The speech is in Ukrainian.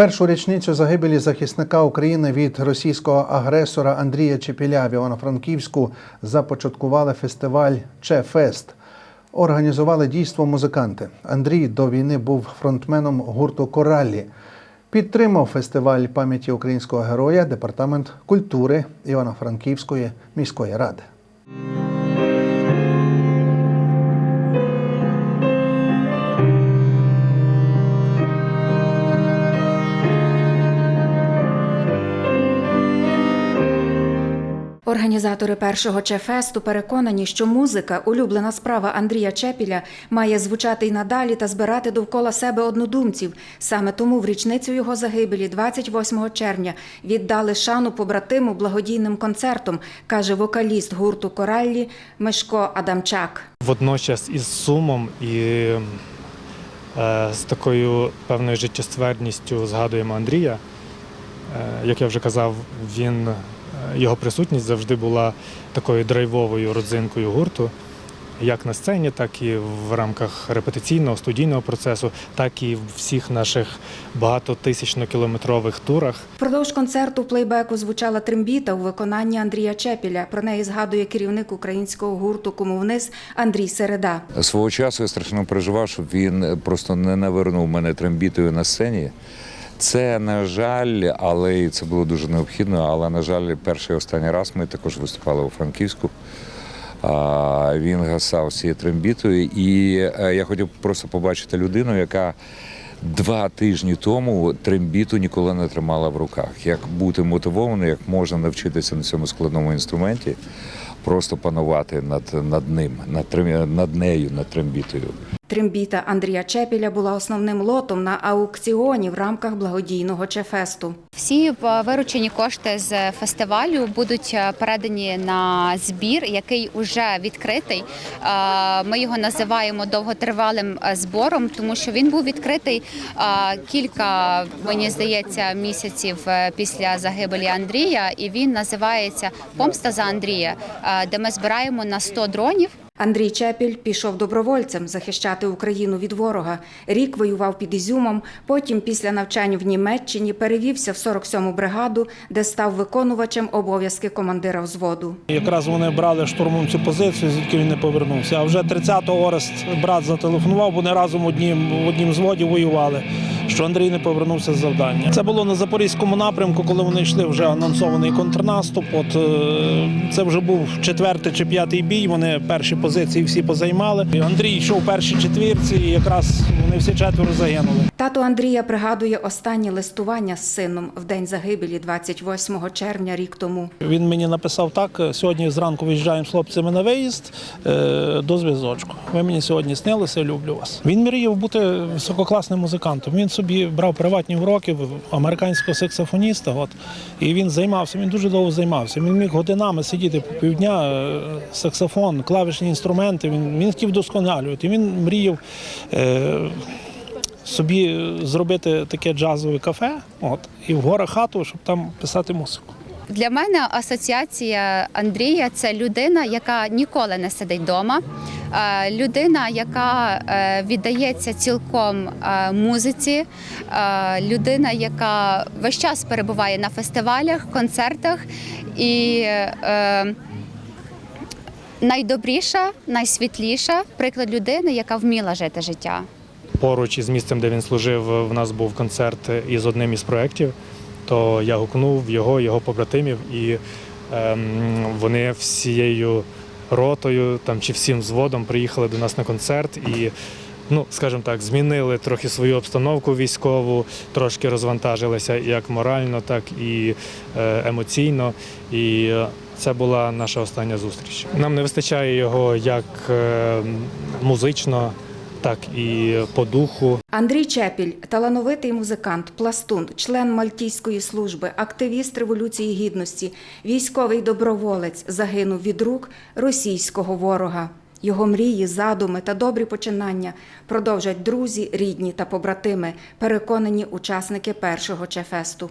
першу річницю загибелі захисника України від російського агресора Андрія Чепіля в Івано-Франківську започаткували фестиваль Чефест. Організували дійство музиканти. Андрій до війни був фронтменом гурту Кораллі. Підтримав фестиваль пам'яті українського героя департамент культури Івано-Франківської міської ради. Організатори першого чефесту переконані, що музика, улюблена справа Андрія Чепіля, має звучати й надалі та збирати довкола себе однодумців. Саме тому в річницю його загибелі, 28 червня, віддали шану побратиму благодійним концертом, каже вокаліст гурту Кораллі Мишко Адамчак. водночас із сумом і е, з такою певною життєствердністю згадуємо Андрія. Е, як я вже казав, він, його присутність завжди була такою драйвовою родзинкою гурту, як на сцені, так і в рамках репетиційного студійного процесу, так і в всіх наших багатотисячнокілометрових турах. Впродовж концерту плейбеку звучала трембіта у виконанні Андрія Чепіля. Про неї згадує керівник українського гурту Кому вниз Андрій Середа. Свого часу я страшно переживав, щоб він просто не навернув мене трембітою на сцені. Це, на жаль, але і це було дуже необхідно. Але, на жаль, перший і останній раз ми також виступали у Франківську. Він гасав цією трембітою. І е, я хотів просто побачити людину, яка два тижні тому трембіту ніколи не тримала в руках. Як бути мотивованим, як можна навчитися на цьому складному інструменті, просто панувати над, над ним, над, над нею, над трембітою. Трембіта Андрія Чепіля була основним лотом на аукціоні в рамках благодійного чефесту. Всі виручені кошти з фестивалю будуть е, передані на збір, який вже відкритий. Е, Ми його називаємо довготривалим е, збором, тому що він був відкритий кілька, мені здається, місяців після загибелі Андрія, і він називається Помста за Андрія, де ми збираємо на 100 дронів. Андрій Чепіль пішов добровольцем захищати Україну від ворога. Рік воював під Ізюмом. Потім, після навчань в Німеччині, перевівся в 47-му бригаду, де став виконувачем обов'язки командира взводу. Якраз вони брали штурмом цю позицію, звідки він не повернувся. А вже 30-го Орест брат зателефонував, вони разом в однім, в однім зводі воювали, що Андрій не повернувся з завдання. Це було на Запорізькому напрямку, коли вони йшли вже анонсований контрнаступ. От е, це вже був четвертий чи п'ятий бій. Вони перші позиції всі позаймали. І Андрій йшов в першій четвірці, і якраз вони всі четверо загинули. Тато Андрія пригадує останнє листування з сином в день загибелі 28 червня рік тому. Він мені написав так: сьогодні зранку виїжджаємо з хлопцями на виїзд е, до зв'язочку. Ви мені сьогодні снилися, люблю вас. Він мріяв бути висококласним музикантом. Він собі брав приватні уроки в американського саксофоніста. От і він займався. Він дуже довго займався. Він міг годинами сидіти по півдня, е, саксофон, клавішні інструменти. Він, він хотів досконалювати. Він мріяв. Е, Собі зробити таке джазове кафе, от і в горах хату, щоб там писати музику. Для мене асоціація Андрія це людина, яка ніколи не сидить вдома. е, Людина, яка е, віддається цілком е, музиці, людина, яка весь час перебуває на фестивалях, концертах і найдобріша, найсвітліша приклад людини, яка вміла жити життя. Поруч із місцем, де він служив, в нас був концерт із одним із проєктів. То я гукнув його, його побратимів, і ем, вони всією ротою там чи всім взводом приїхали до нас на концерт і. Ну, скажімо так, змінили трохи свою обстановку військову, трошки розвантажилися як морально, так і е, емоційно. І це була наша остання зустріч. Нам не вистачає його як е, музично, так і по духу. Андрій Чепіль талановитий музикант, пластун, член Мальтійської служби, активіст Революції Гідності, військовий доброволець загинув від рук російського ворога. Його мрії, задуми та добрі починання продовжать друзі, рідні та побратими, переконані учасники першого чефесту.